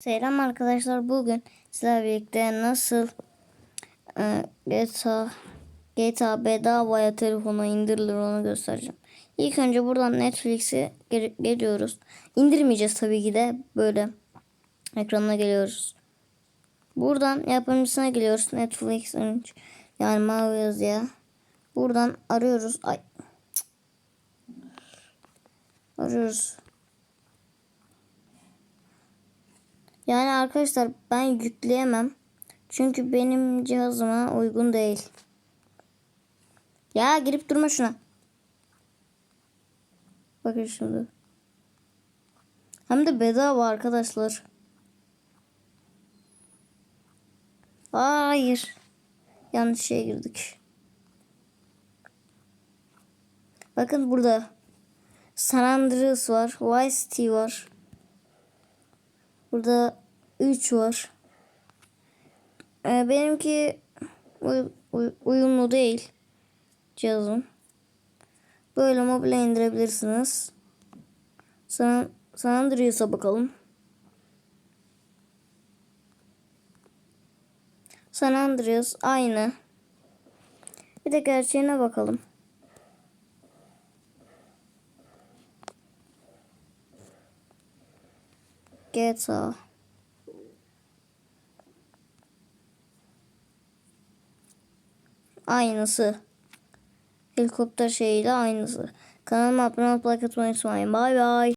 Selam arkadaşlar. Bugün sizlerle birlikte nasıl e, GTA GTA bedavaya telefona indirilir onu göstereceğim. İlk önce buradan Netflix'e gel- geliyoruz. İndirmeyeceğiz tabii ki de böyle ekranına geliyoruz. Buradan yapımcısına geliyoruz. Netflix 13 yani mavi yazıya. Buradan arıyoruz. Ay. Arıyoruz. Yani arkadaşlar ben yükleyemem. Çünkü benim cihazıma uygun değil. Ya girip durma şuna. Bakın şimdi. Hem de bedava arkadaşlar. Hayır. Yanlış şeye girdik. Bakın burada. San Andreas var. Vice City var. Burada 3 var. Ee, benimki uy- uy- uyumlu değil cihazım. Böyle mobile indirebilirsiniz. San, San Andreas'a bakalım. San Andreas aynı. Bir de gerçeğine bakalım. GTA. Aynısı. Helikopter şeyiyle aynısı. Kanalıma abone olup like atmayı unutmayın. Bay bay.